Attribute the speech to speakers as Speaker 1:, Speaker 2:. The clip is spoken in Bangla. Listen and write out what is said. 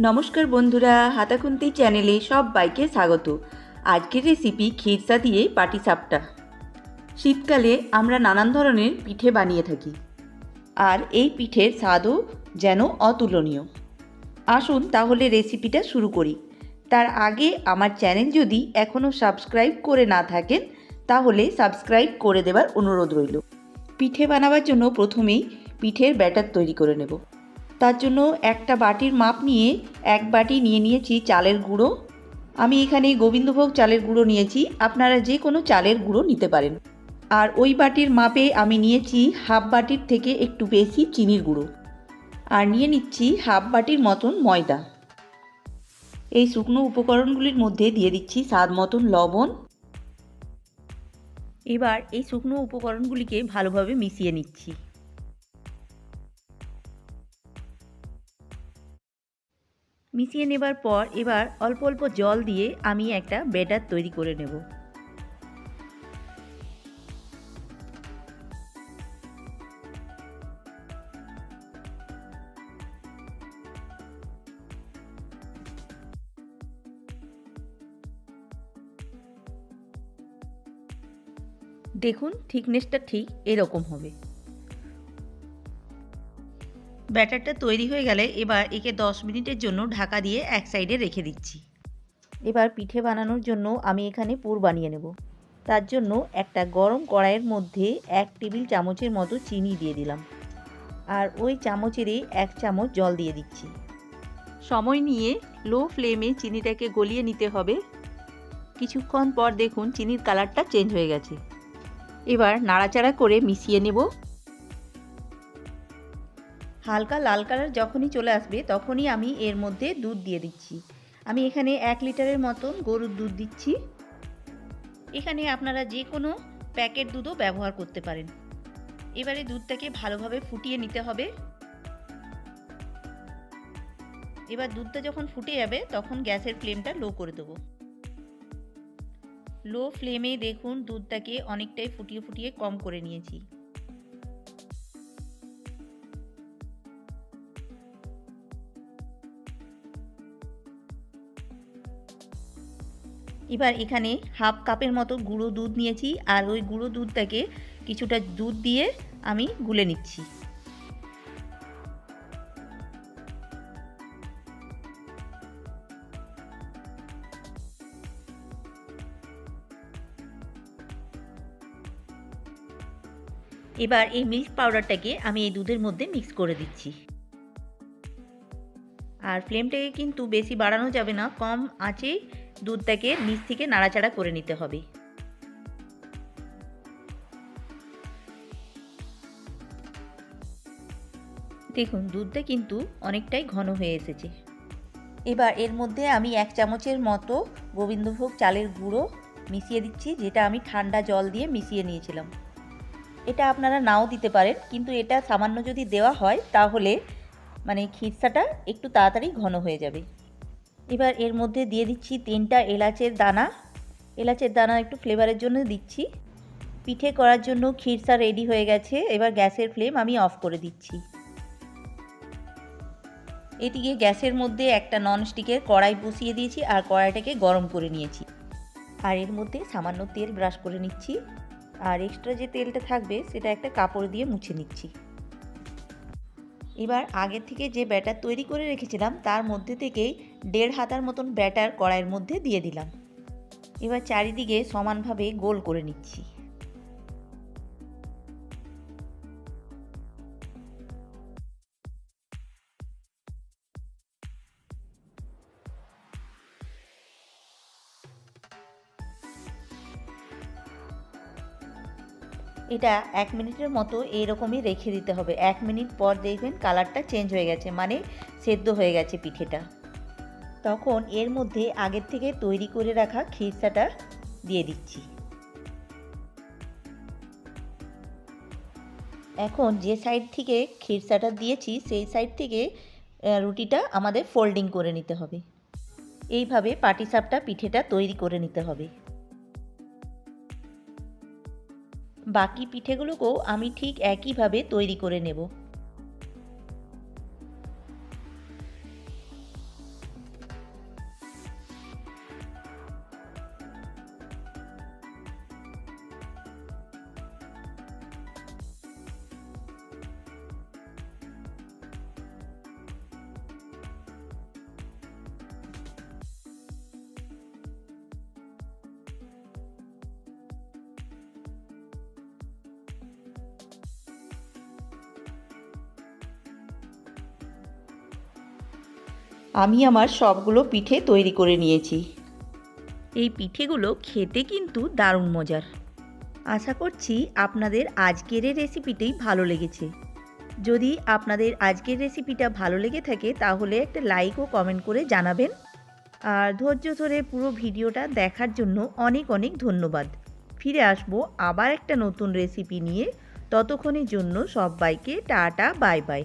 Speaker 1: নমস্কার বন্ধুরা হাতাখুন্তি চ্যানেলে সব বাইকে স্বাগত। আজকের রেসিপি খিরসা দিয়ে পাটিসাপটা শীতকালে আমরা নানান ধরনের পিঠে বানিয়ে থাকি। আর এই পিঠের স্বাদও যেন অতুলনীয়। আসুন তাহলে রেসিপিটা শুরু করি। তার আগে আমার চ্যানেল যদি এখনও সাবস্ক্রাইব করে না থাকেন, তাহলে সাবস্ক্রাইব করে দেবার অনুরোধ রইল। পিঠে বানাবার জন্য প্রথমেই পিঠের ব্যাটার তৈরি করে নেব। তার জন্য একটা বাটির মাপ নিয়ে এক বাটি নিয়ে নিয়েছি চালের গুঁড়ো। আমি এখানে গোবিন্দভোগ চালের গুঁড়ো নিয়েছি, আপনারা যে কোনো চালের গুঁড়ো নিতে পারেন। আর ওই বাটির মাপে আমি নিয়েছি হাফ বাটির থেকে একটু বেশি চিনির গুঁড়ো। আর নিয়ে নিচ্ছি হাফ বাটির মতন ময়দা। এই শুকনো উপকরণগুলির মধ্যে দিয়ে দিচ্ছি স্বাদ মতন লবণ। এবার এই শুকনো উপকরণগুলিকে ভালোভাবে মিশিয়ে নিচ্ছি। মিশিয়ে নেবার পর এবার অল্প অল্প জল দিয়ে আমি একটা ব্যাটার তৈরি করে নেব। দেখুন থিকনেসটা ঠিক এরকম হবে। ব্যাটারটা তৈরি হয়ে গেলে এবার একে 10 মিনিটের জন্য ঢাকা দিয়ে এক সাইডে রেখে দিচ্ছি। এবার পিঠে বানানোর জন্য আমি এখানে পুর বানিয়ে নেব। তার জন্য একটা গরম কড়াইয়ের মধ্যে এক টেবিল চামচের মতো চিনি দিয়ে দিলাম। আর ওই চামচেরই এক চামচ জল দিয়ে দিচ্ছি। সময় নিয়ে লো ফ্লেমে চিনিটাকে গলিয়ে নিতে হবে। কিছুক্ষণ পর দেখুন চিনির কালারটা চেঞ্জ হয়ে গেছে। এবার নাড়াচাড়া করে মিশিয়ে নেব। হালকা লাল কালার যখনই চলে আসবে তখনই আমি এর মধ্যে দুধ দিয়ে দিচ্ছি। আমি এখানে এক লিটারের মতন গরুর দুধ দিচ্ছি। এখানে আপনারা যে কোনো প্যাকেট দুধও ব্যবহার করতে পারেন। এবারে দুধটাকে ভালোভাবে ফুটিয়ে নিতে হবে। এবার দুধটা যখন ফুটে যাবে তখন গ্যাসের ফ্লেমটা লো করে দেবো। লো ফ্লেমে দেখুন দুধটাকে অনেকটাই ফুটিয়ে ফুটিয়ে কম করে নিয়েছি। এবার এখানে হাফ কাপের মতো গুঁড়ো দুধ নিয়েছি আর ওই গুঁড়ো দুধটাকে কিছুটা দুধ দিয়ে আমি গুলে নিচ্ছি। এবার এই মিল্ক পাউডারটাকে আমি এই দুধের মধ্যে মিক্স করে দিচ্ছি। আর ফ্লেমটাকে কিন্তু বেশি বাড়ানো যাবে না, কম আঁচেই দুধটাকে নিচ থেকে নাড়াচাড়া করে নিতে হবে। দেখুন, দুধটা কিন্তু অনেকটাই ঘন হয়ে এসেছে। এবার এর মধ্যে আমি এক চামচের মতো গোবিন্দভোগ চালের গুঁড়ো মিশিয়ে দিচ্ছি, যেটা আমি ঠান্ডা জল দিয়ে মিশিয়ে নিয়েছিলাম। এটা আপনারা নাও দিতে পারেন, কিন্তু এটা সামান্য যদি দেওয়া হয়, তাহলে মানে খিরসাটা একটু তাড়াতাড়ি ঘন হয়ে যাবে। এবার এর মধ্যে দিয়ে দিচ্ছি তিনটা এলাচের দানা। এলাচের দানা একটু ফ্লেভারের জন্য দিচ্ছি। পিঠে করার জন্য ক্ষীরসা রেডি হয়ে গেছে। এবার গ্যাসের ফ্লেম আমি অফ করে দিচ্ছি। এদিকে গ্যাসের মধ্যে একটা ননস্টিকের কড়াই বসিয়ে দিয়েছি আর কড়াইটাকে গরম করে নিয়েছি। আর এর মধ্যে সামান্য তেল ব্রাশ করে নিচ্ছি। আর এক্সট্রা যে তেলটা থাকবে সেটা একটা কাপড় দিয়ে মুছে নিচ্ছি। এবার আগের থেকে যে ব্যাটার তৈরি করে রেখেছিলাম, তার মধ্যে থেকেই দেড় হাতার মতন ব্যাটার কড়াইয়ের মধ্যে দিয়ে দিলাম। এবার চারিদিকে সমানভাবে গোল করে নিচ্ছি। এটা এক মিনিটের মতো এইরকমই রেখে দিতে হবে। এক মিনিট পর দেখবেন কালারটা চেঞ্জ হয়ে গেছে মানে সেদ্ধ হয়ে গেছে পিঠেটা। তখন এর মধ্যে আগের থেকে তৈরি করে রাখা খিরসাটা দিয়ে দিচ্ছি। এখন যে সাইড থেকে খিরসাটা দিয়েছি, সেই সাইড থেকে রুটিটা আমাদের ফোল্ডিং করে নিতে হবে। এইভাবে পাটিসাপটা পিঠেটা তৈরি করে নিতে হবে। বাকি পিঠেগুলোকেও আমি ঠিক একইভাবে তৈরি করে নেব। আমি আমার সবগুলো পিঠে তৈরি করে নিয়েছি। এই পিঠেগুলো খেতে কিন্তু দারুণ মজার। আশা করছি আপনাদের আজকের এই রেসিপিটাই ভালো লেগেছে। যদি আপনাদের আজকের রেসিপিটা ভালো লেগে থাকে, তাহলে একটা লাইক ও কমেন্ট করে জানাবেন। আর ধৈর্য ধরে পুরো ভিডিওটা দেখার জন্য অনেক অনেক ধন্যবাদ। ফিরে আসব আবার একটা নতুন রেসিপি নিয়ে। ততক্ষণের জন্য সবাইকে টাটা বাই বাই